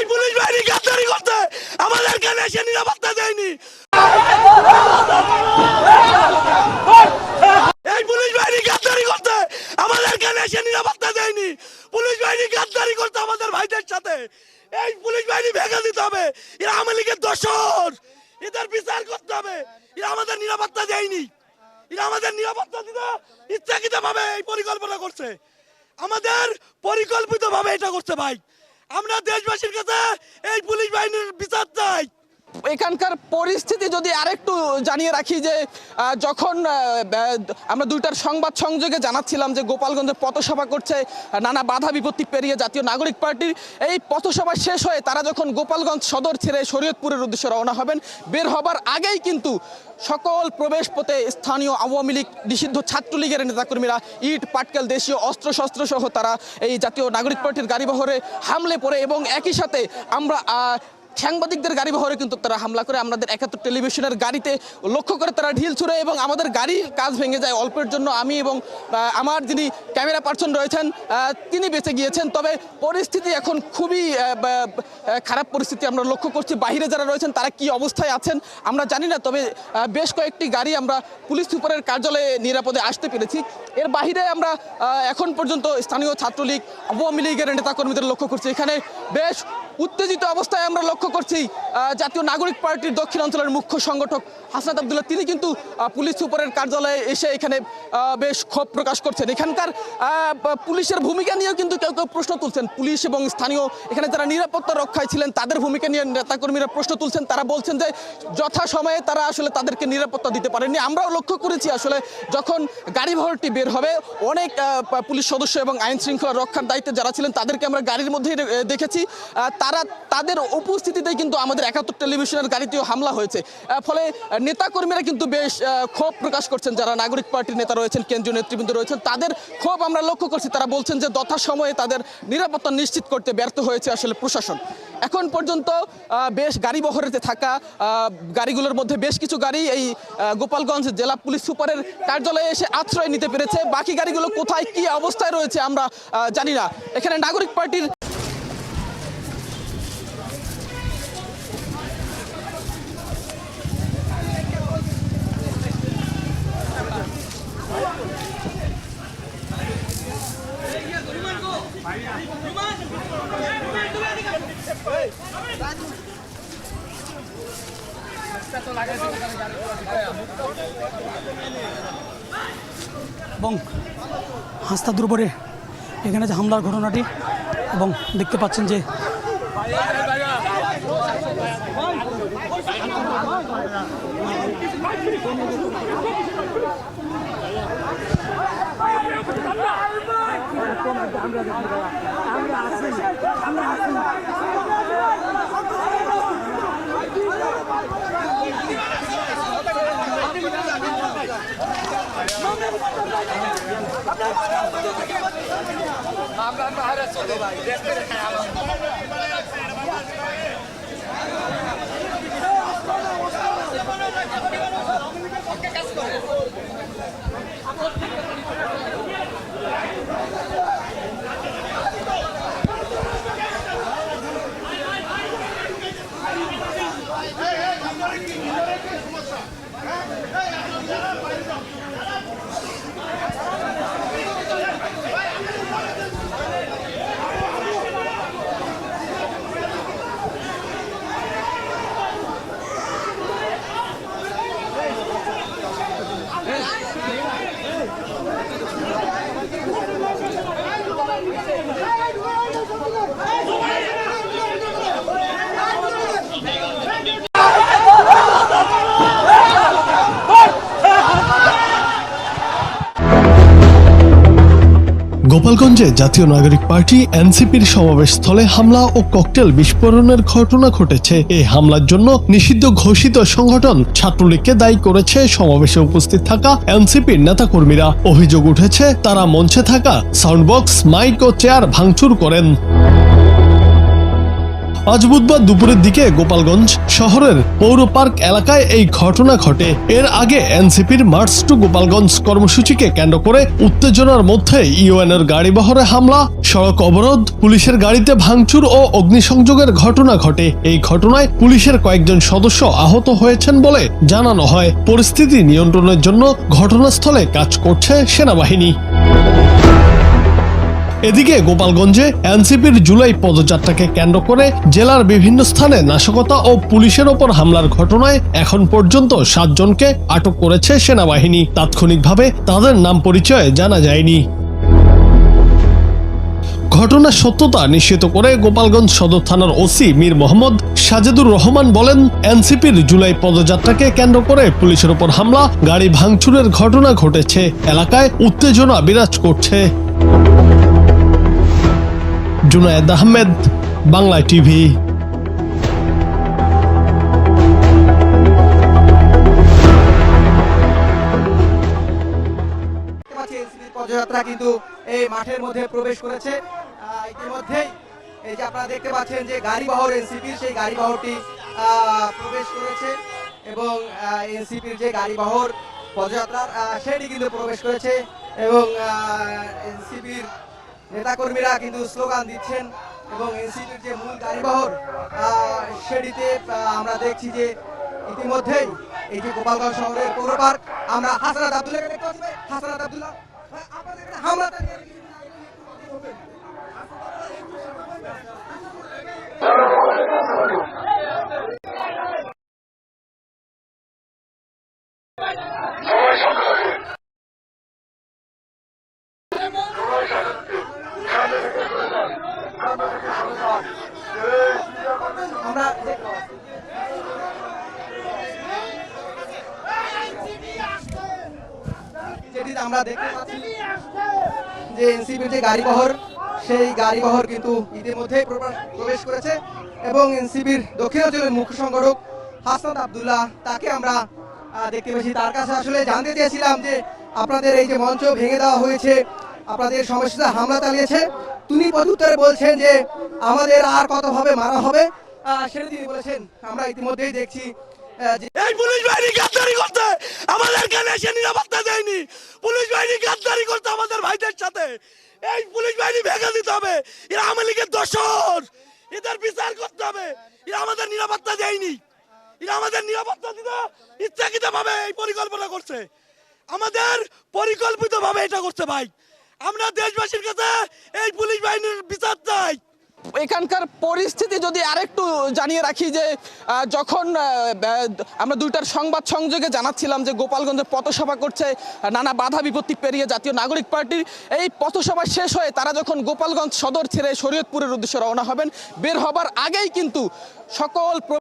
এই পুলিশ বাহিনী গাদ্দারি করতে। আমাদের কানে এসে নিরাপত্তা দেয়নি? এই পুলিশ বাহিনী গাদ্দারি করতে। আমাদের কানে এসে নিরাপত্তা দেয়নি? পুলিশ বাহিনী গাদ্দারি করতে আমাদের ভাইদের সাথে। এই পুলিশ বাহিনী ভেঙে দিতে হবে। এরা আওয়ামী লীগের দোষর। এদের বিচার করতে হবে। এরা আমাদের নিরাপত্তা দেয়নি। এরা আমাদের নিরাপত্তা দিতে ইচ্ছাকৃত ভাবে এই পরিকল্পনা করছে। আমাদের পরিকল্পিত ভাবে এটা করছে ভাই। আমরা দেশবাসীর কাছে এই পুলিশ বাহিনীর এখানকার পরিস্থিতি যদি আরেকটু জানিয়ে রাখি যে যখন আমরা দুইটার সংবাদ সংযোগে জানাচ্ছিলাম যে গোপালগঞ্জে পথসভা করছে, নানা বাধা বিপত্তি পেরিয়ে জাতীয় নাগরিক পার্টির এই পথসভা শেষ হয়ে তারা যখন গোপালগঞ্জ সদর ছেড়ে শরীয়তপুরের উদ্দেশ্যে রওনা হবেন, বের হবার আগেই কিন্তু সকল প্রবেশ পথে স্থানীয় আওয়ামী লীগ, নিষিদ্ধ ছাত্রলীগের নেতাকর্মীরা ইট, পাটকেল, দেশীয় অস্ত্রশস্ত্র সহ তারা এই জাতীয় নাগরিক পার্টির গাড়িবহরে হামলে পড়ে এবং একই সাথে আমরা সাংবাদিকদের গাড়ি বহরে কিন্তু তারা হামলা করে। আমাদের একাত্তর টেলিভিশনের গাড়িতে লক্ষ্য করে তারা ঢিল ছুড়ে এবং আমাদের গাড়ির কাজ ভেঙে যায় অল্পের জন্য। আমি এবং আমার যিনি ক্যামেরা পার্সন রয়েছেন তিনি বেঁচে গিয়েছেন। তবে পরিস্থিতি এখন খুবই খারাপ পরিস্থিতি আমরা লক্ষ্য করছি। বাইরে যারা রয়েছেন, তারা কি অবস্থায় আছেন আমরা জানি না। তবে বেশ কয়েকটি গাড়ি আমরা পুলিশ সুপারের কার্যালয়ে নিরাপদে আসতে পেরেছি। এর বাহিরে আমরা এখন পর্যন্ত স্থানীয় ছাত্রলীগ, আওয়ামী লীগের নেতাকর্মীদের লক্ষ্য করছি। এখানে বেশ উত্তেজিত অবস্থায় আমরা লক্ষ্য করছি জাতীয় নাগরিক পার্টির দক্ষিণ অঞ্চলের মুখ্য সংগঠক হাসনাত আবদুল্লাহ। তিনি কিন্তু পুলিশ সুপারের কার্যালয়ে এসে এখানে বেশ ক্ষোভ প্রকাশ করছেন। এখানকার পুলিশের ভূমিকা নিয়েও কিন্তু কেউ কেউ প্রশ্ন তুলছেন। পুলিশ এবং স্থানীয় এখানে যারা নিরাপত্তা রক্ষায় ছিলেন তাদের ভূমিকা নিয়ে নেতাকর্মীরা প্রশ্ন তুলছেন। তারা বলছেন যে যথা সময়ে তারা আসলে তাদেরকে নিরাপত্তা দিতে পারেননি। আমরাও লক্ষ্য করেছি আসলে যখন গাড়ি বহরটি বের হবে অনেক পুলিশ সদস্য এবং আইন শৃঙ্খলা রক্ষার দায়িত্বে যারা ছিলেন তাদেরকে আমরা গাড়ির মধ্যেই দেখেছি। আহ, তারা তাদের উপস্থিতিতে কিন্তু আমাদের একাত্তর টেলিভিশনের গাড়িতেও হামলা হয়েছে। ফলে নেতাকর্মীরা কিন্তু বেশ ক্ষোভ প্রকাশ করছেন। যারা নাগরিক পার্টির নেতা রয়েছেন, কেন্দ্রীয় নেতৃবৃন্দ রয়েছেন, তাদের ক্ষোভ আমরা লক্ষ্য করছি। তারা বলছেন যে যথা সময়ে তাদের নিরাপত্তা নিশ্চিত করতে ব্যর্থ হয়েছে আসলে প্রশাসন। এখন পর্যন্ত বেশ গাড়ি বহরেতে থাকা গাড়িগুলোর মধ্যে বেশ কিছু গাড়ি এই গোপালগঞ্জ জেলা পুলিশ সুপারের কার্যালয়ে এসে আশ্রয় নিতে পেরেছে। বাকি গাড়িগুলো কোথায়, কি অবস্থায় রয়েছে আমরা জানি না। এখানে নাগরিক পার্টির এবং হাস্তাদুর উপরে এখানে যে হামলার ঘটনাটি এবং দেখতে পাচ্ছেন যে Só tô lá. Já espera que ela. গোপালগঞ্জে জাতীয় নাগরিক পার্টি এনসিপির সমাবেশ স্থলে হামলা ও ককটেল বিস্ফোরণের ঘটনা ঘটেছে। এই হামলার জন্য নিষিদ্ধ ঘোষিত সংগঠন ছাত্রলীগকে দায়ী করেছে। সমাবেশে উপস্থিত থাকা এনসিপির নেতাকর্মীরা। অভিযোগ উঠেছে, তারা মঞ্চে থাকা সাউন্ডবক্স, মাইক ও চেয়ার ভাঙচুর করেন। আজ বুধবার দুপুরের দিকে গোপালগঞ্জ শহরের পৌর পার্ক এলাকায় এই ঘটনা ঘটে। এর আগে এনসিপির মার্চ টু গোপালগঞ্জ কর্মসূচিকে কেন্দ্র করে উত্তেজনার মধ্যে ইউএন এর গাড়ি বহরে হামলা, সড়ক অবরোধ, পুলিশের গাড়িতে ভাঙচুর ও অগ্নিসংযোগের ঘটনা ঘটে। এই ঘটনায় পুলিশের কয়েকজন সদস্য আহত হয়েছেন বলে জানানো হয়। পরিস্থিতি নিয়ন্ত্রণের জন্য ঘটনাস্থলে কাজ করছে সেনাবাহিনী। এদিকে গোপালগঞ্জে এনসিপির জুলাই পদযাত্রাকে কেন্দ্র করে জেলার বিভিন্ন স্থানে নাশকতা ও পুলিশের ওপর হামলার ঘটনায় এখন পর্যন্ত সাতজনকে আটক করেছে সেনাবাহিনী। তাৎক্ষণিকভাবে তাদের নাম পরিচয় জানা যায়নি। ঘটনার সত্যতা নিশ্চিত করে গোপালগঞ্জ সদর থানার ওসি মীর মোহাম্মদ সাজেদুর রহমান বলেন, এনসিপির জুলাই পদযাত্রাকে কেন্দ্র করে পুলিশের ওপর হামলা, গাড়ি ভাঙচুরের ঘটনা ঘটেছে, এলাকায় উত্তেজনা বিরাজ করছে। জুনায়েদ আহমেদ, বাংলা টিভি। পদযাত্রা কিন্তু এই মাঠের মধ্যে প্রবেশ করেছে। ইতিমধ্যেই এই যে আপনারা দেখতে পাচ্ছেন যে গাড়িবহর এনসিপির সেই গাড়িবহরটি প্রবেশ করেছে এবং এনসিপির যে গাড়িবহর পদযাত্রার সেটি কিন্তু প্রবেশ করেছে এবং এনসিপির নেতাকর্মীরা কিন্তু স্লোগান দিচ্ছেন এবং এনসিপির যে মূল গাড়িবহর সেটিতে আমরা দেখছি যে ইতিমধ্যেই এই যে গোপালগঞ্জ শহরের পৌর পার্ক আমরা হাসানাত আব্দুল্লাহকে দেখতে পাচ্ছি ভাই। আবদুল্লাহ ভাই, আমরা দেখতে পাচ্ছি যে এনসিপির যে গাড়িবহর, সেই গাড়িবহর কিন্তু ইতিমধ্যেই প্রবেশ- করেছে এবং এনসিপির দক্ষিণাঞ্চলের মুখ্য সংগঠক হাসনাত আব্দুল্লাহ তাকে আমরা দেখতে পেয়েছি। তার কাছে আসলে জানতে চেয়েছিলাম যে আপনাদের এই যে মঞ্চ ভেঙে দেওয়া হয়েছে, আপনাদের সমস্যা, হামলা চালিয়েছে। তিনি প্রত্যুত্তরে বলছেন যে আমাদের আর কতভাবে মারা হবে? সেটা তিনি বলেছেন। আমরা ইতিমধ্যেই দেখছি এই পুলিশ বাহিনী গাদ্দারি করতে আমাদের কেন এসে নিরাপত্তা দেয়নি? পুলিশ বাহিনী গাদ্দারি করতে আমাদের ভাইদের সাথে। এই পুলিশ বাহিনী ভেঙে দিতে হবে। এরা আওয়ামী দোষর। এদের বিচার করতে হবে। এরা আমাদের নিরাপত্তা দেয়নি। এরা আমাদের নিরাপত্তা দিতে ইচ্ছাকৃত ভাবে এই পরিকল্পনা করছে। আমাদের পরিকল্পিত ভাবে এটা করছে ভাই। আমরা দেশবাসীর কাছে এই পুলিশ বাহিনীর বিচার চাই। এখানকার পরিস্থিতি যদি আরেকটু জানিয়ে রাখি যে যখন আমরা দুইটার সংবাদ সংযোগে জানাচ্ছিলাম যে গোপালগঞ্জে পথসভা করছে, নানা বাধা বিপত্তি পেরিয়ে জাতীয় নাগরিক পার্টির এই পথসভা শেষ হয়ে তারা যখন গোপালগঞ্জ সদর ছেড়ে শরীয়তপুরের উদ্দেশ্যে রওনা হবেন, বের হবার আগেই কিন্তু সকল